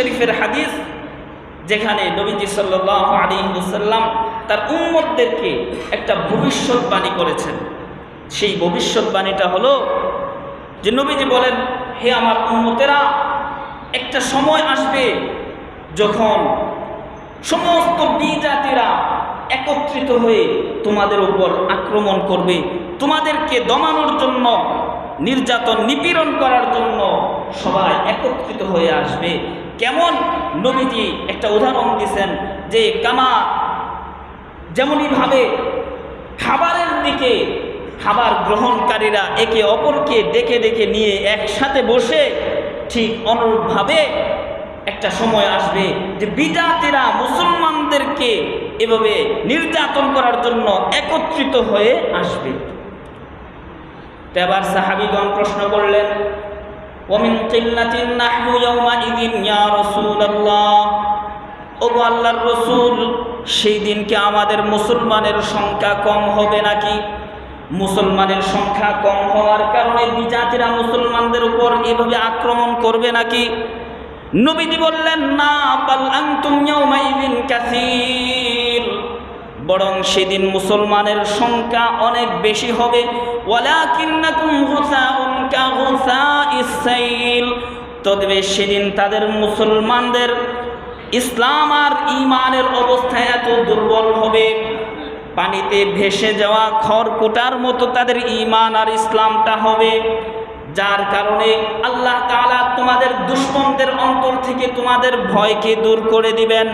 শরীফের হাদিস যেখানে নবীজি সাল্লাহ আলী মুসাল্লাম তার উম্মতদেরকে একটা ভবিষ্যৎবাণী করেছেন। সেই ভবিষ্যৎবাণীটা হলো যে নবীজি বলেন, হে আমার উম্মতেরা, একটা সময় আসবে যখন সমস্ত বিজাতিরা একত্রিত হয়ে তোমাদের উপর আক্রমণ করবে। তোমাদেরকে দমানোর জন্য, নির্যাতন নিপীড়ন করার জন্য সবাই একত্রিত হয়ে আসবে। কেমন নবীজি একটা উদাহরণ দিয়েছেন যে কামা যেমনইভাবে খাবারের দিকে খাবার গ্রহণকারীরা একে অপরকে ডেকে ডেকে নিয়ে একসাথে বসে ঠিক অনুরূপভাবে একটা সময় আসবে যে বিজাতিরা মুসলমানদেরকে এভাবে নির্যাতন করার জন্য একত্রিত হয়ে আসবে। এবার সাহাবিগণ প্রশ্ন করলেন ওমিন কিল্লাতিন নাহনু ইয়াউমাইদিন ইয়া রাসূলুল্লাহ ওগো আল্লাহর রসুল, সেই দিনকে আমাদের মুসলমানের সংখ্যা কম হবে নাকি? মুসলমানের সংখ্যা কম হওয়ার কারণে বিজাতিরা মুসলমানদের উপর এভাবে আক্রমণ করবে নাকি? নবীজি বললেন, না আনতুম ইয়াউমাইদিন কাসীর। বরং সেদিন মুসলমানের সংখ্যা অনেক বেশি হবে। তবে সেদিন তাদের মুসলমানদের ইসলাম আর ইমানের অবস্থা এত দুর্বল হবে। পানিতে ভেসে যাওয়া খড়কুটার মতো তাদের ইমান আর ইসলামটা হবে। যার কারণে আল্লাহ তাআলা তোমাদের দুশ্মনদের অন্তর থেকে তোমাদের ভয়কে দূর করে দিবেন।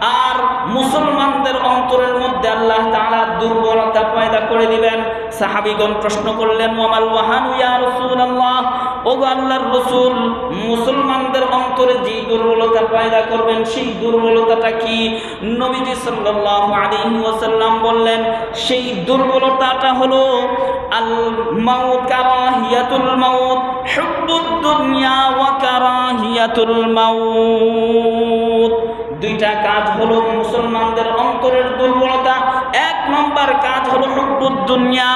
আর মুসলমানদের অন্তরের মধ্যে আল্লাহ তাআলা দুর্বলতা পয়দা করে দিবেন। সাহাবীগণ প্রশ্ন করলেন, ওয়ামাল ওয়াহান ইয়া রাসূলুল্লাহ? ও আল্লাহর রসুল, মুসলমানদের অন্তরে যে দুর্বলতা পয়দা করবেন, সেই দুর্বলতাটা কি? নবীজি সাল্লাল্লাহু আলাইহি ওয়াসাল্লাম বললেন, সেই দুর্বলতাটা হলো আল মাউত কারাহিয়াতুল মাউত, হুব্বুদ দুনিয়া ওয়া কারাহিয়াতুল মাউত। দুইটা কাজ হলো মুসলমানদের অন্তরের দুর্বলতা, এক নম্বর কাজ হলো হুব্বুদ দুনিয়া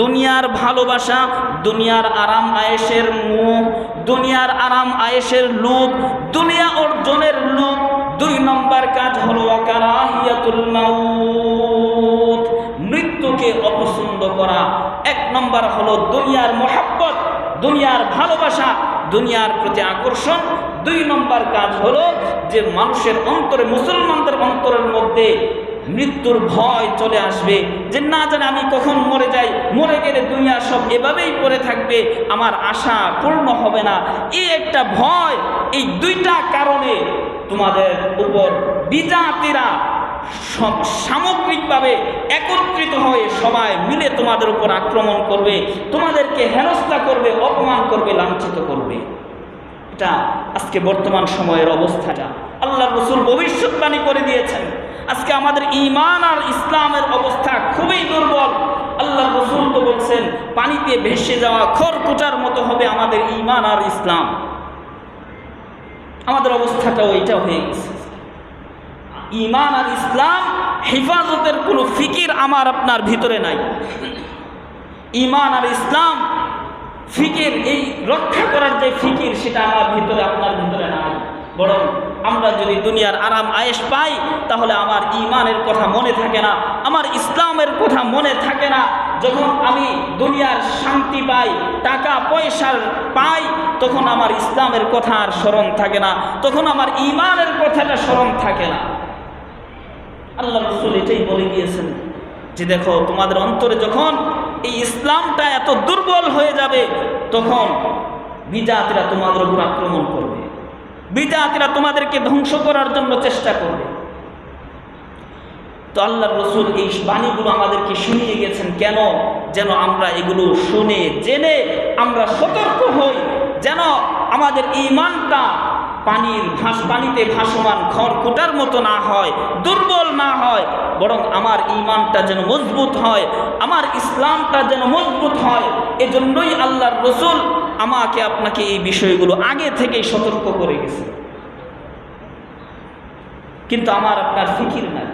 দুনিয়ার ভালোবাসা, দুনিয়ার আরাম আয়েসের মুখ, দুনিয়ার আরাম আয়েসের লোভ, দুনিয়া অর্জনের লোভ। দুই নম্বর কাজ হলো মৃত্যুকে অপছন্দ করা। এক নম্বর হলো দুনিয়ার মোহাব্বত, দুনিয়ার ভালোবাসা, দুনিয়ার প্রতি আকর্ষণ। দুই নম্বর কাজ হলো যে মানুষের অন্তরে, মুসলমানদের অন্তরের মধ্যে মৃত্যুর ভয় চলে আসবে, যে না জানে আমি কখন মরে গেলে দুনিয়া সব এভাবেই পড়ে থাকবে, আমার আশা পূর্ণ হবে না। এই একটা ভয়, এই দুইটা কারণে তোমাদের উপর বিজাতিরা সামগ্রিকভাবে একত্রিত হয়ে সবাই মিলে তোমাদের উপর আক্রমণ করবে, তোমাদেরকে হেনস্থা করবে, অপমান করবে, লাঞ্ছিত করবে। এটা আজকে বর্তমান সময়ের অবস্থাটা আল্লাহ রসুল ভবিষ্যৎবাণী করে দিয়েছেন, আজকে আমাদের ইমান আর ইসলামের অবস্থা খুবই দুর্বল। আল্লাহ রসুল তো বলছেন, পানিতে ভেসে যাওয়া খড়কুটার মতো হবে আমাদের ইমান আর ইসলাম। আমাদের অবস্থাটাও এইটা হয়ে গেছে। ইমান আর ইসলাম, হেফাজতের কোনো ফিকির আমার আপনার ভিতরে নাই। ইমান আর ইসলাম, ফিকির, এই রক্ষা করার যে ফিকির, সেটা আমার ভিতরে, আপনার ভিতরে নাই। বরং আমরা যদি দুনিয়ার আরাম আয়েস পাই, তাহলে আমার ইমানের কথা মনে থাকে না, আমার ইসলামের কথা মনে থাকে না যখন আমি দুনিয়ার শান্তি পাই, টাকা পয়সার পাই, তখন আমার ইসলামের কথা আর স্মরণ থাকে না। তখন আমার ইমানের কথাটা স্মরণ থাকে না। আল্লাহ রসুল এটাই বলে গিয়েছেন যে দেখো, তোমাদের অন্তরে যখন এই ইসলামটা এত দুর্বল হয়ে যাবে, তখন বিজাতিরা তোমাদের উপর আক্রমণ করবে। বিজাতিরা তোমাদেরকে ধ্বংস করার জন্য চেষ্টা করবে। তো আল্লাহ রসুল এই বাণীগুলো আমাদেরকে শুনিয়ে গেছেন কেন? যেন আমরা এগুলো শুনে, জেনে আমরা সতর্ক হই, যেন আমাদের ইমানটা পানির ভাস, পানিতে ভাসমান খড়কুটার মতো না হয়, দুর্বল না হয়, বরং আমার ইমানটা যেন মজবুত হয়, আমার ইসলামটা যেন মজবুত হয়। এজন্যই আল্লাহর রসুল আমাকে আপনাকে এই বিষয়গুলো আগে থেকেই সতর্ক করে গেছে। কিন্তু আমার আপনার ফিকির নাই।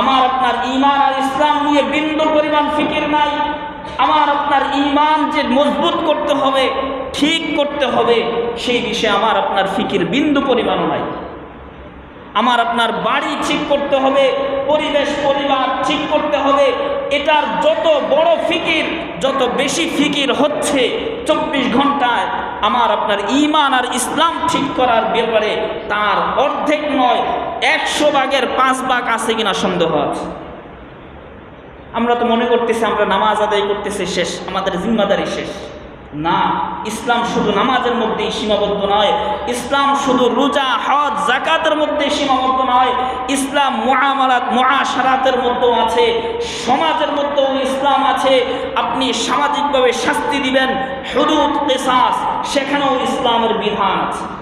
আমার আপনার ইমান আর ইসলাম নিয়ে বিন্দু পরিমাণ ফিকির নাই। আমার আপনার ইমান যে মজবুত করতে হবে, ঠিক করতে হবে, সেই বিষয়ে আমার আপনার ফিকির বিন্দু পরিমাণও নাই। আমার আপনার বাড়ি ঠিক করতে হবে, পরিবেশ, পরিবার ঠিক করতে হবে। এটার যত বড় ফিকির, যত বেশি ফিকির হচ্ছে, চব্বিশ ঘন্টায় আমার আপনার ইমান আর ইসলাম ঠিক করার ব্যাপারে তার অর্ধেক নয় একশো বাঘের পাঁচ ভাগ আছে কিনা সন্দেহ আছে। আমরা তো মনে করতেছি, আমরা নামাজ আদায় করতেছি, শেষ। আমাদের জিম্মাদারি শেষ। না, ইসলাম শুধু নামাজের মধ্যেই সীমাবদ্ধ নয়। ইসলাম শুধু রোজা, হজ জাকাতের মধ্যেই সীমাবদ্ধ নয়। ইসলাম মুআমালাত, মুআশারাতের মধ্যেও আছে, সমাজের মধ্যেও ইসলাম আছে। আপনি সামাজিকভাবে শাস্তি দিবেন, হুদুদ, কেসাস, সেখানেও ইসলামের বিধান আছে।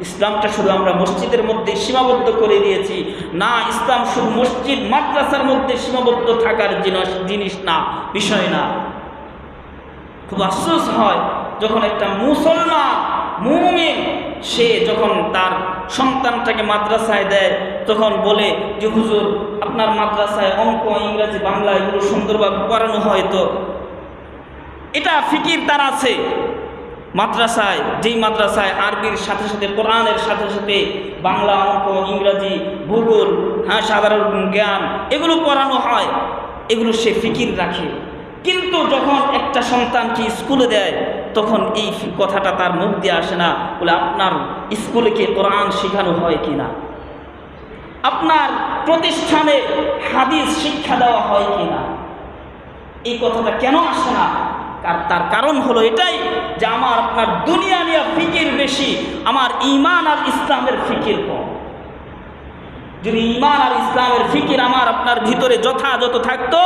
ইসলামটা শুধু আমরা মসজিদের মধ্যে সীমাবদ্ধ করে দিয়েছি। না, ইসলাম শুধু মসজিদ, মাদ্রাসার মধ্যে সীমাবদ্ধ থাকার জিনিস জিনিস না, বিষয় না। খুব আফসোস হয় যখন একটা মুসলমান, মুমিন, সে যখন তার সন্তানটাকে মাদ্রাসায় দেয়, তখন বলে যে, হুজুর, আপনার মাদ্রাসায় অঙ্ক, ইংরাজি, বাংলা এগুলো সুন্দরভাবে পড়ানো হয় তো। এটা ফিকির তার আছে। মাদ্রাসায়, যেই মাদ্রাসায় আরবির সাথে সাথে, কোরআনের সাথে সাথে, বাংলা, অঙ্ক, ইংরাজি, ভূগোল হ্যাঁ সাধারণ জ্ঞান, এগুলো পড়ানো হয়, এগুলো সে ফিকির রাখে। কিন্তু যখন একটা সন্তানকে স্কুলে দেয়, তখন এই কথাটা তার মুখ দিয়ে আসে না, বলে, আপনার স্কুলে কি কোরআন শেখানো হয় কি না? আপনার প্রতিষ্ঠানে হাদিস শিক্ষা দেওয়া হয় কি না? এই কথাটা কেন আসে না? তার কারণ হলো এটাই যে আমার আপনার দুনিয়া নিয়ে ফিকির বেশি, আমার ইমান আর ইসলামের ফিকির কম। যদি ইমান আর ইসলামের ফিকির আমার আপনার ভিতরে যথাযথ থাকতো,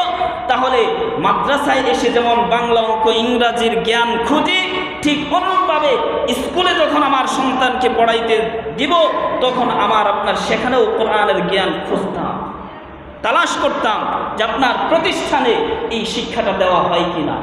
তাহলে মাদ্রাসায় এসে যেমন বাংলা অঙ্ক, ইংরাজির জ্ঞান খুঁজি, ঠিক অনুরূপভাবে স্কুলে যখন আমার সন্তানকে পড়াইতে দিব, তখন আমার আপনার সেখানেও কোরআনের জ্ঞান খুঁজতাম, তালাশ করতাম যে আপনার প্রতিষ্ঠানে এই শিক্ষাটা দেওয়া হয় কি না